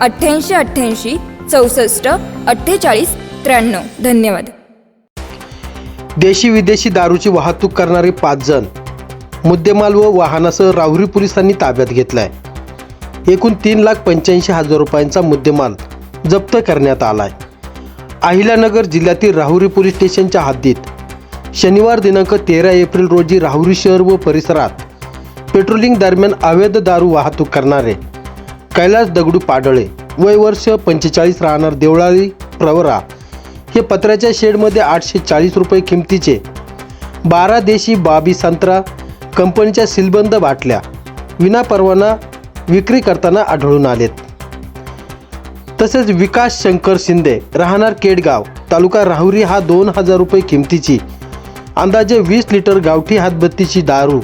अठ्ठ्याऐंशी अठ्ठ्याऐंशी चौसष्ट अठ्ठेचाळीस त्र्याण्णव. धन्यवाद. देशी विदेशी दारूची वाहतूक करणारे पाच जण मुद्देमाल व वाहनासह राहुरी पोलिसांनी ताब्यात घेतलाय. एकूण तीन लाख पंच्याऐंशी हजार रुपयांचा मुद्देमाल जप्त करण्यात आलाय. अहिल्यानगर जिल्ह्यातील राहुरी पोलीस स्टेशनच्या हद्दीत शनिवार दिनांक तेरा एप्रिल रोजी राहुरी शहर व परिसरात पेट्रोलिंग दरम्यान अवैध दारू वाहतूक करणारे कैलास दगडू पाडळे वय वर्ष पंचेचाळीस राहणार देवळाली प्रवरा हे पत्र्याच्या शेडमध्ये आठशे चाळीस रुपये किमतीचे. बारा देशी बाबी संत्रा कंपनीच्या सिलबंद बाटल्या विनापरवाना विक्री करताना आढळून आलेत. तसेच विकास शंकर शिंदे राहणार केडगाव तालुका राहुरी हा दोन हजार रुपये किमतीची. अंदाजे वीस लिटर गावठी हातबत्तीची दारू.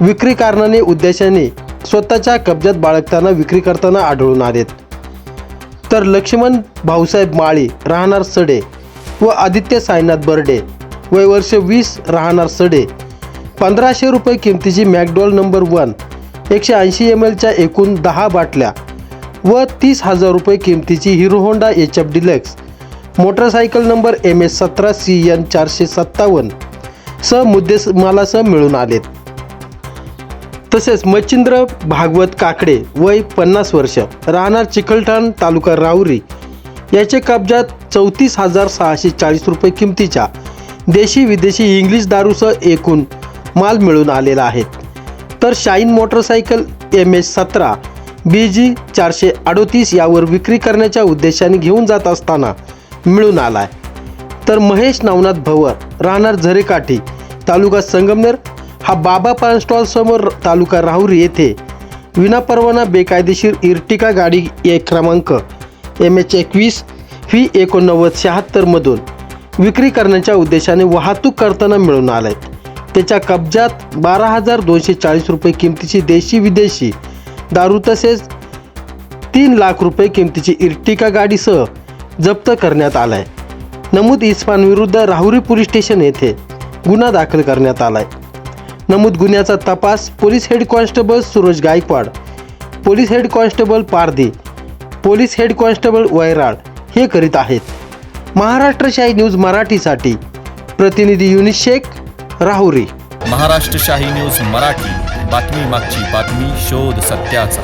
विक्री कारणाने उद्देशाने स्वतःच्या कब्जात बाळगताना विक्री करताना आढळून आलेत. तर लक्ष्मण भाऊसाहेब माळी राहणार सडे व आदित्य साईनाथ बर्डे वय वर्ष वीस राहणार सडे. पंधराशे रुपये किमतीची मॅकडॉल नंबर वन एकशे ऐंशी एम एलच्या एकूण दहा बाटल्या व तीस हजार रुपये किमतीची Hero Honda H F deluxe. Motorcycle number M S सतरा सी एन चारशे सत्तावन्न सह मुद्देमालासह मिळून आलेत. तसेच मच्छिंद्र भागवत काकडे वय पन्नास वर्ष राहणार चिखलठाण तालुका राहुरी याचे कब्जात चौतीस हजार सहाशे चाळीस रुपये किमतीच्या देशी विदेशी इंग्लिश दारूसह एकूण माल मिळून आलेला आहे. तर शाईन मोटरसायकल एम एच सतरा बी जी चारशे अडोतीस यावर विक्री करण्याच्या उद्देशाने घेऊन जात असताना मिळून आला आहे तर महेश नवनाथ भवर राहणार झरेकाठी तालुका संगमनेर हा बाबा पान स्टॉल समोर तालुका राहुरी येथे विनापरवाना बेकायदेशीर इर्टिका गाडी एक क्रमांक एम एच एकवीस व्ही एकोणनव्वद शहात्तरमधून विक्री करण्याच्या उद्देशाने वाहतूक करताना मिळून आला आहे त्याच्या कब्जात बारा हजार दोनशे चाळीस रुपये किमतीची देशी विदेशी दारू तसेच तीन लाख रुपये किमतीची इर्टिका गाडीसह जप्त करण्यात आलाय. नमूद इस्मान विरुद्ध राहुरी पोलीस स्टेशन येथे गुन्हा दाखल करण्यात आला आहे नमूद गुन्ह्याचा तपास police head constable Suraj Gaikwad police head constable Parde police head constable Vairal हे करीत आहेत. महाराष्ट्र शाही न्यूज मराठीसाठी प्रतिनिधी युनिस शेख राहुरी. महाराष्ट्र शाही न्यूज मराठी बातमी मागची बातमी शोध सत्याचा.